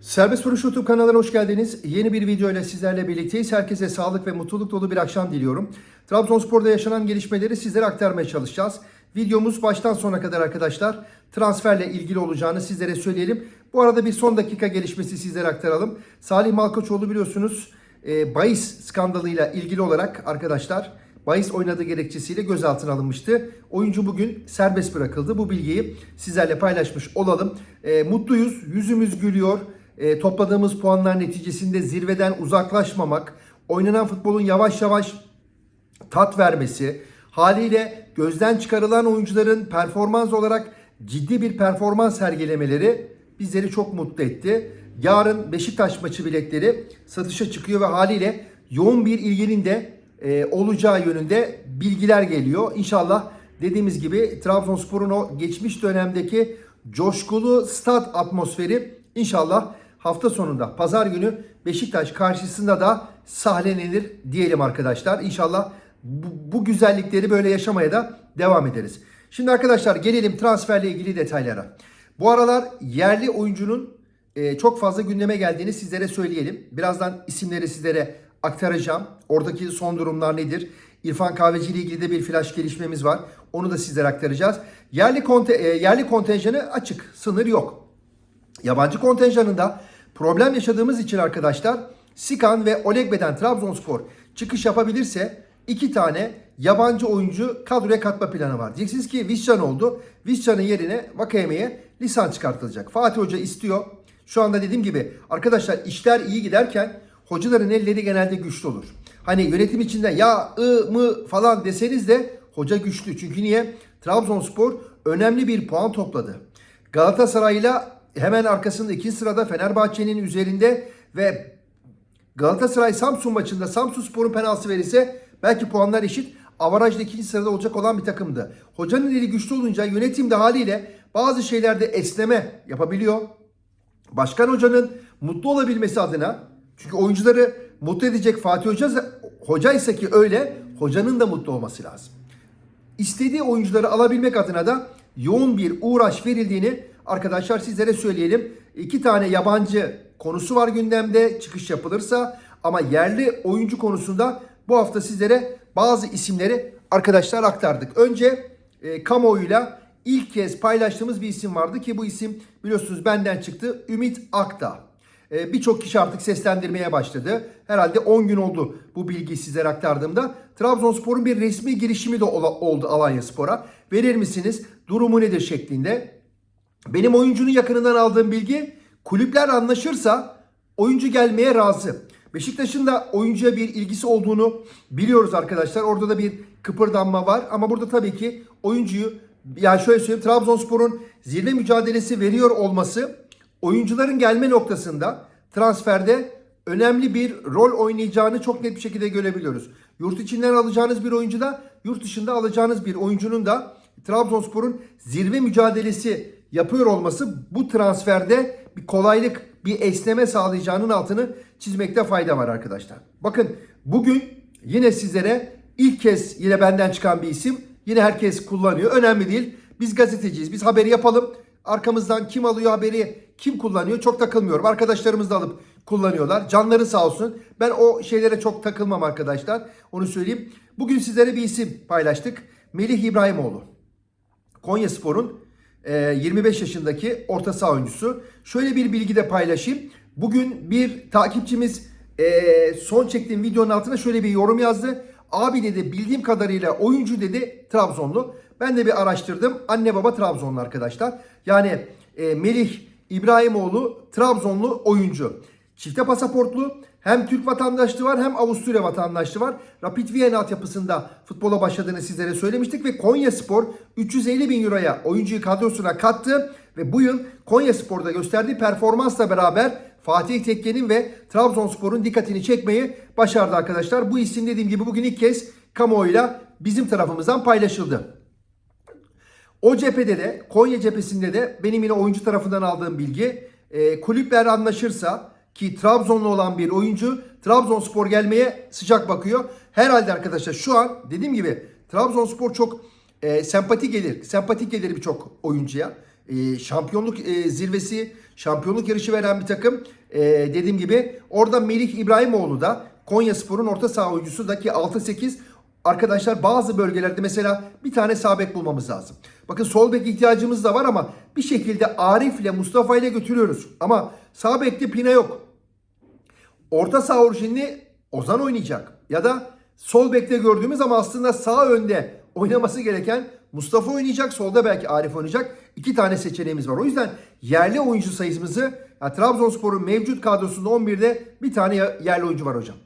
Serbest Vuruş YouTube kanalına hoş geldiniz. Yeni bir video ile sizlerle birlikteyiz. Herkese sağlık ve mutluluk dolu bir akşam diliyorum. Trabzonspor'da yaşanan gelişmeleri sizlere aktarmaya çalışacağız. Videomuz baştan sona kadar arkadaşlar transferle ilgili olacağını sizlere söyleyelim. Bu arada bir son dakika gelişmesi sizlere aktaralım. Salih Malkoçoğlu biliyorsunuz e, bahis skandalıyla ilgili olarak arkadaşlar bahis oynadığı gerekçesiyle gözaltına alınmıştı. Oyuncu bugün serbest bırakıldı. Bu bilgiyi sizlerle paylaşmış olalım. E, mutluyuz, yüzümüz gülüyor. E, topladığımız puanlar neticesinde zirveden uzaklaşmamak, oynanan futbolun yavaş yavaş tat vermesi, haliyle gözden çıkarılan oyuncuların performans olarak ciddi bir performans sergilemeleri bizleri çok mutlu etti. Yarın Beşiktaş maçı biletleri satışa çıkıyor ve haliyle yoğun bir ilginin de e, olacağı yönünde bilgiler geliyor. İnşallah dediğimiz gibi Trabzonspor'un o geçmiş dönemdeki coşkulu stat atmosferi inşallah hafta sonunda pazar günü Beşiktaş karşısında da sahnelenir diyelim arkadaşlar. İnşallah bu, bu güzellikleri böyle yaşamaya da devam ederiz. Şimdi arkadaşlar gelelim transferle ilgili detaylara. Bu aralar yerli oyuncunun e, çok fazla gündeme geldiğini sizlere söyleyelim. Birazdan isimleri sizlere aktaracağım. Oradaki son durumlar nedir? İrfan Kahveci ile ilgili de bir flash gelişmemiz var. Onu da sizlere aktaracağız. Yerli konte, e, yerli kontenjanı açık. Sınır yok. Yabancı kontenjanında problem yaşadığımız için arkadaşlar Sikan ve Olegbe'den Trabzonspor çıkış yapabilirse iki tane yabancı oyuncu kadroya katma planı var. Diyeceksiniz ki Vişcan oldu. Vişcan'ın yerine Vakayeme'ye lisan çıkartılacak. Fatih Hoca istiyor. Şu anda dediğim gibi arkadaşlar işler iyi giderken hocaların elleri genelde güçlü olur. Hani yönetim içinde ya ı mı falan deseniz de hoca güçlü. Çünkü niye? Trabzonspor önemli bir puan topladı. Galatasaray'la hemen arkasında ikinci sırada Fenerbahçe'nin üzerinde ve Galatasaray Samsun maçında Samsun Spor'un penaltısı verirse belki puanlar eşit. Avarajda ikinci sırada olacak olan bir takımdı. Hocanın eli güçlü olunca yönetim de haliyle bazı şeylerde esneme yapabiliyor. Başkan hocanın mutlu olabilmesi adına çünkü oyuncuları mutlu edecek Fatih Hoca hoca ise ki öyle hocanın da mutlu olması lazım. İstediği oyuncuları alabilmek adına da yoğun bir uğraş verildiğini arkadaşlar sizlere söyleyelim. İki tane yabancı konusu var gündemde çıkış yapılırsa ama yerli oyuncu konusunda bu hafta sizlere bazı isimleri arkadaşlar aktardık. Önce e, kamuoyuyla ilk kez paylaştığımız bir isim vardı ki bu isim biliyorsunuz benden çıktı. Ümit Akta. E, Birçok kişi artık seslendirmeye başladı. Herhalde 10 gün oldu bu bilgiyi sizlere aktardığımda. Trabzonspor'un bir resmi girişimi de oldu Alanya Spor'a. Verir misiniz? Durumu nedir şeklinde. Benim oyuncunun yakınından aldığım bilgi kulüpler anlaşırsa oyuncu gelmeye razı. Beşiktaş'ın da oyuncuya bir ilgisi olduğunu biliyoruz arkadaşlar. Orada da bir kıpırdanma var ama burada tabii ki oyuncuyu yani şöyle söyleyeyim Trabzonspor'un zirve mücadelesi veriyor olması oyuncuların gelme noktasında transferde önemli bir rol oynayacağını çok net bir şekilde görebiliyoruz. Yurt içinden alacağınız bir oyuncu da yurt dışında alacağınız bir oyuncunun da Trabzonspor'un zirve mücadelesi yapıyor olması bu transferde bir kolaylık, bir esneme sağlayacağının altını çizmekte fayda var arkadaşlar. Bakın bugün yine sizlere ilk kez yine benden çıkan bir isim. Yine herkes kullanıyor. Önemli değil. Biz gazeteciyiz. Biz haberi yapalım. Arkamızdan kim alıyor haberi, kim kullanıyor çok takılmıyorum. Arkadaşlarımız da alıp kullanıyorlar. Canları sağ olsun. Ben o şeylere çok takılmam arkadaşlar. Onu söyleyeyim. Bugün sizlere bir isim paylaştık. Melih İbrahimoğlu. Konya Spor'un 25 yaşındaki orta saha oyuncusu. Şöyle bir bilgi de paylaşayım. Bugün bir takipçimiz e, son çektiğim videonun altına şöyle bir yorum yazdı. Abi dedi bildiğim kadarıyla oyuncu dedi Trabzonlu. Ben de bir araştırdım. Anne baba Trabzonlu arkadaşlar. Yani e, Melih İbrahimoğlu Trabzonlu oyuncu. Çifte pasaportlu. Hem Türk vatandaşlığı var hem Avusturya vatandaşlığı var. Rapid Viyana altyapısında futbola başladığını sizlere söylemiştik ve Konya Spor 350 bin euroya oyuncuyu kadrosuna kattı ve bu yıl Konya Spor'da gösterdiği performansla beraber Fatih Tekke'nin ve Trabzonspor'un dikkatini çekmeyi başardı arkadaşlar. Bu isim dediğim gibi bugün ilk kez kamuoyuyla bizim tarafımızdan paylaşıldı. O cephede de Konya cephesinde de benim yine oyuncu tarafından aldığım bilgi e, kulüpler anlaşırsa ki Trabzonlu olan bir oyuncu Trabzonspor gelmeye sıcak bakıyor. Herhalde arkadaşlar şu an dediğim gibi Trabzonspor çok e, sempatik gelir. Sempatik gelir birçok oyuncuya. e, şampiyonluk e, zirvesi, şampiyonluk yarışı veren bir takım. E, dediğim gibi orada Melih İbrahimoğlu da Konya Spor'un orta saha oyuncusu da ki 6-8 arkadaşlar bazı bölgelerde mesela bir tane sağ bek bulmamız lazım. Bakın sol bek ihtiyacımız da var ama bir şekilde Arif ile Mustafa ile götürüyoruz. Ama sağ Pina yok. Orta saha orijinli Ozan oynayacak. Ya da sol bekte gördüğümüz ama aslında sağ önde oynaması gereken Mustafa oynayacak. Solda belki Arif oynayacak. İki tane seçeneğimiz var. O yüzden yerli oyuncu sayımızı ya Trabzonspor'un mevcut kadrosunda 11'de bir tane yerli oyuncu var hocam.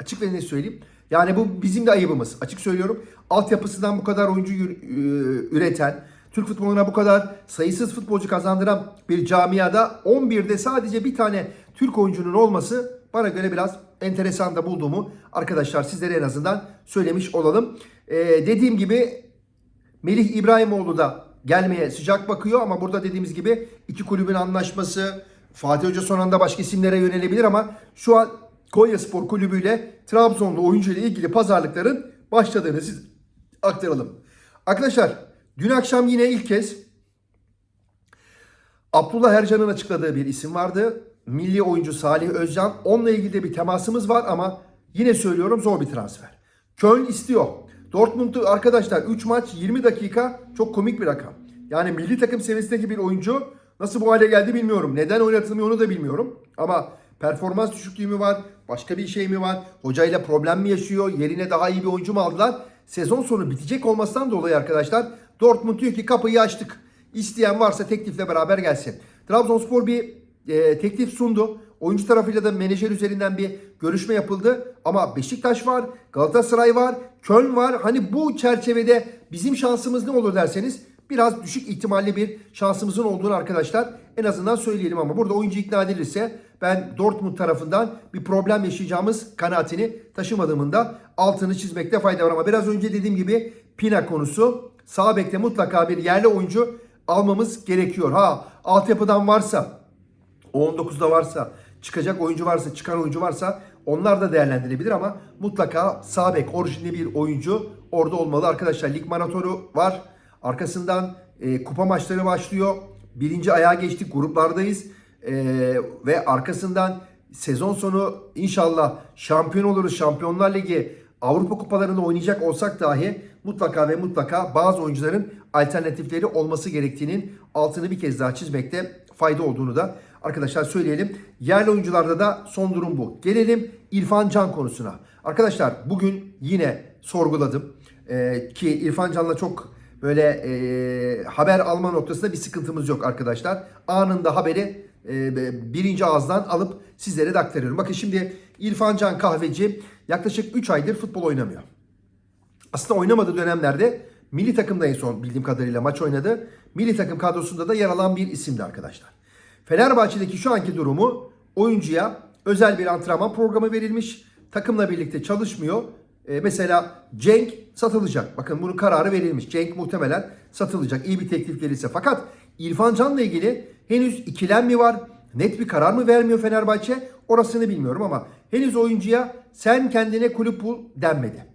Açık ve net söyleyeyim. Yani bu bizim de ayıbımız. Açık söylüyorum. Altyapısından bu kadar oyuncu ü- üreten, Türk futboluna bu kadar sayısız futbolcu kazandıran bir camiada 11'de sadece bir tane Türk oyuncunun olması bana göre biraz enteresan da bulduğumu arkadaşlar sizlere en azından söylemiş olalım. Ee, dediğim gibi Melih İbrahimoğlu da gelmeye sıcak bakıyor ama burada dediğimiz gibi iki kulübün anlaşması Fatih Hoca son anda başka isimlere yönelebilir ama şu an Konya Spor Kulübü ile Trabzonlu oyuncu ile ilgili pazarlıkların başladığını siz aktaralım. Arkadaşlar dün akşam yine ilk kez Abdullah Ercan'ın açıkladığı bir isim vardı. Milli oyuncu Salih Özcan. Onunla ilgili de bir temasımız var ama yine söylüyorum zor bir transfer. Köln istiyor. Dortmund'u arkadaşlar 3 maç 20 dakika çok komik bir rakam. Yani milli takım seviyesindeki bir oyuncu nasıl bu hale geldi bilmiyorum. Neden oynatılmıyor onu da bilmiyorum. Ama performans düşüklüğü mü var? Başka bir şey mi var? Hocayla problem mi yaşıyor? Yerine daha iyi bir oyuncu mu aldılar? Sezon sonu bitecek olmasından dolayı arkadaşlar Dortmund diyor ki kapıyı açtık. İsteyen varsa teklifle beraber gelsin. Trabzonspor bir e, teklif sundu. Oyuncu tarafıyla da menajer üzerinden bir görüşme yapıldı. Ama Beşiktaş var, Galatasaray var, Köln var. Hani bu çerçevede bizim şansımız ne olur derseniz biraz düşük ihtimalli bir şansımızın olduğunu arkadaşlar en azından söyleyelim ama burada oyuncu ikna edilirse ben Dortmund tarafından bir problem yaşayacağımız kanaatini taşımadığımın da altını çizmekte fayda var ama biraz önce dediğim gibi Pina konusu sağ bekte mutlaka bir yerli oyuncu almamız gerekiyor. Ha altyapıdan varsa o19'da varsa, çıkacak oyuncu varsa, çıkan oyuncu varsa onlar da değerlendirilebilir ama mutlaka sağ bek orijinli bir oyuncu orada olmalı. Arkadaşlar lig maratonu var. Arkasından e, kupa maçları başlıyor. Birinci ayağa geçtik. Gruplardayız. E, ve arkasından sezon sonu inşallah şampiyon oluruz. Şampiyonlar Ligi Avrupa kupalarında oynayacak olsak dahi mutlaka ve mutlaka bazı oyuncuların alternatifleri olması gerektiğinin altını bir kez daha çizmekte fayda olduğunu da arkadaşlar söyleyelim. Yerli oyuncularda da son durum bu. Gelelim İrfan Can konusuna. Arkadaşlar bugün yine sorguladım. Ee, ki İrfan Can'la çok böyle e, haber alma noktasında bir sıkıntımız yok arkadaşlar. Anında haberi e, birinci ağızdan alıp sizlere de aktarıyorum. Bakın şimdi İrfan Can Kahveci yaklaşık 3 aydır futbol oynamıyor. Aslında oynamadığı dönemlerde milli takımda en son bildiğim kadarıyla maç oynadı. Milli takım kadrosunda da yer alan bir isimdi arkadaşlar. Fenerbahçe'deki şu anki durumu oyuncuya özel bir antrenman programı verilmiş. Takımla birlikte çalışmıyor. Ee, mesela Cenk satılacak. Bakın bunun kararı verilmiş. Cenk muhtemelen satılacak. İyi bir teklif gelirse. Fakat İrfan Can'la ilgili henüz ikilem mi var? Net bir karar mı vermiyor Fenerbahçe? Orasını bilmiyorum ama henüz oyuncuya sen kendine kulüp bul denmedi.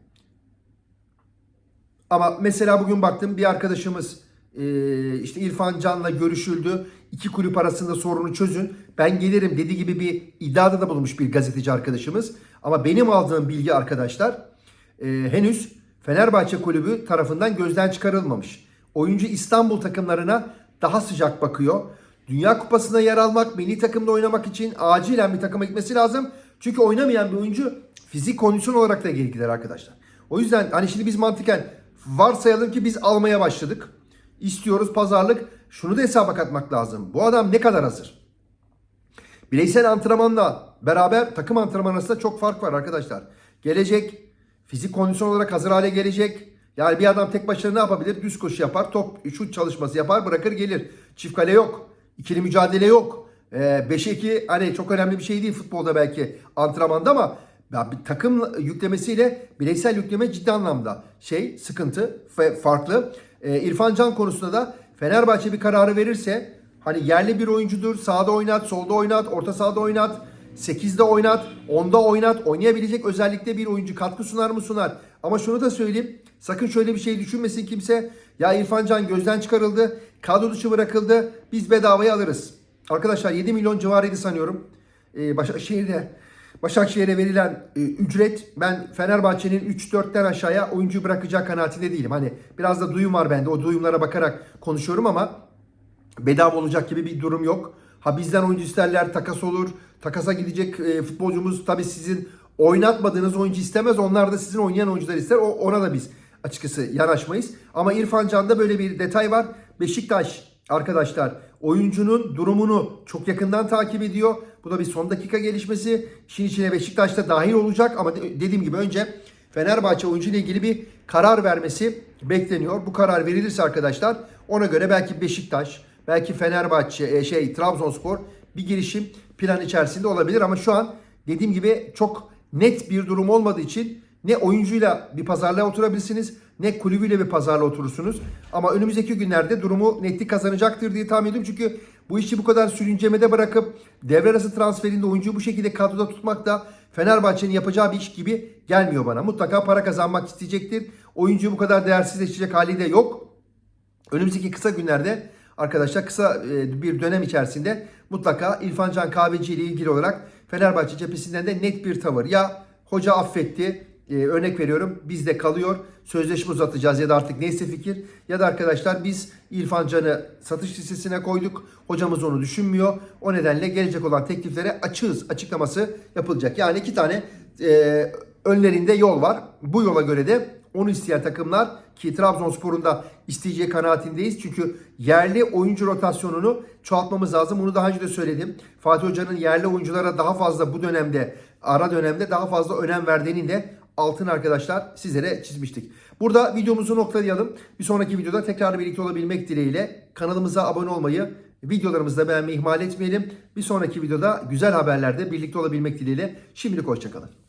Ama mesela bugün baktım bir arkadaşımız e, işte İrfan Can'la görüşüldü. İki kulüp arasında sorunu çözün. Ben gelirim dediği gibi bir iddiada da bulunmuş bir gazeteci arkadaşımız. Ama benim aldığım bilgi arkadaşlar e, henüz Fenerbahçe kulübü tarafından gözden çıkarılmamış. Oyuncu İstanbul takımlarına daha sıcak bakıyor. Dünya Kupası'na yer almak, milli takımda oynamak için acilen bir takıma gitmesi lazım. Çünkü oynamayan bir oyuncu fizik kondisyon olarak da geri gider arkadaşlar. O yüzden hani şimdi biz mantıken varsayalım ki biz almaya başladık. İstiyoruz pazarlık. Şunu da hesaba katmak lazım. Bu adam ne kadar hazır? Bireysel antrenmanla beraber takım antrenmanı arasında çok fark var arkadaşlar. Gelecek, fizik kondisyon olarak hazır hale gelecek. Yani bir adam tek başına ne yapabilir? Düz koşu yapar, top şut çalışması yapar, bırakır gelir. Çift kale yok. İkili mücadele yok. Ee, 5'e 2 hani çok önemli bir şey değil futbolda belki antrenmanda ama ya bir takım yüklemesiyle bireysel yükleme ciddi anlamda şey sıkıntı ve farklı. Ee, İrfan Can konusunda da Fenerbahçe bir kararı verirse hani yerli bir oyuncudur. Sağda oynat, solda oynat, orta sahada oynat. 8'de oynat, 10'da oynat, oynayabilecek özellikle bir oyuncu katkı sunar mı sunar. Ama şunu da söyleyeyim. Sakın şöyle bir şey düşünmesin kimse. Ya İrfan Can gözden çıkarıldı. Kadro dışı bırakıldı. Biz bedavaya alırız. Arkadaşlar 7 milyon civarıydı sanıyorum. Ee, Başakşehir'de Başakşehir'e verilen e, ücret ben Fenerbahçe'nin 3-4'ten aşağıya oyuncu bırakacağı kanaatinde değilim. Hani biraz da duyum var bende. O duyumlara bakarak konuşuyorum ama bedava olacak gibi bir durum yok. Ha bizden oyuncu isterler, takas olur. Takasa gidecek e, futbolcumuz tabii sizin oynatmadığınız oyuncu istemez. Onlar da sizin oynayan oyuncular ister. O, ona da biz açıkçası yanaşmayız. Ama İrfan Can'da böyle bir detay var. Beşiktaş arkadaşlar oyuncunun durumunu çok yakından takip ediyor. Bu da bir son dakika gelişmesi. İşin içine Beşiktaş da dahil olacak ama de- dediğim gibi önce Fenerbahçe oyuncu ile ilgili bir karar vermesi bekleniyor. Bu karar verilirse arkadaşlar ona göre belki Beşiktaş, belki Fenerbahçe, e, şey Trabzonspor bir girişim plan içerisinde olabilir ama şu an dediğim gibi çok net bir durum olmadığı için ne oyuncuyla bir pazarlığa oturabilirsiniz ne kulübüyle bir pazarlığa oturursunuz. Ama önümüzdeki günlerde durumu netlik kazanacaktır diye tahmin ediyorum. Çünkü bu işi bu kadar sürüncemede bırakıp devre arası transferinde oyuncuyu bu şekilde kadroda tutmak da Fenerbahçe'nin yapacağı bir iş gibi gelmiyor bana. Mutlaka para kazanmak isteyecektir. Oyuncuyu bu kadar değersizleştirecek hali de yok. Önümüzdeki kısa günlerde arkadaşlar kısa e, bir dönem içerisinde mutlaka İrfan Can Kahveci ile ilgili olarak Fenerbahçe cephesinden de net bir tavır. Ya hoca affetti e, örnek veriyorum bizde kalıyor sözleşme uzatacağız ya da artık neyse fikir ya da arkadaşlar biz İrfan Can'ı satış listesine koyduk hocamız onu düşünmüyor o nedenle gelecek olan tekliflere açığız açıklaması yapılacak. Yani iki tane e, önlerinde yol var bu yola göre de onu isteyen takımlar ki Trabzonspor'un da isteyeceği kanaatindeyiz. Çünkü yerli oyuncu rotasyonunu çoğaltmamız lazım. Bunu daha önce de söyledim. Fatih Hoca'nın yerli oyunculara daha fazla bu dönemde, ara dönemde daha fazla önem verdiğini de altın arkadaşlar sizlere çizmiştik. Burada videomuzu noktalayalım. Bir sonraki videoda tekrar birlikte olabilmek dileğiyle kanalımıza abone olmayı, videolarımızı da beğenmeyi ihmal etmeyelim. Bir sonraki videoda güzel haberlerde birlikte olabilmek dileğiyle. Şimdilik hoşçakalın.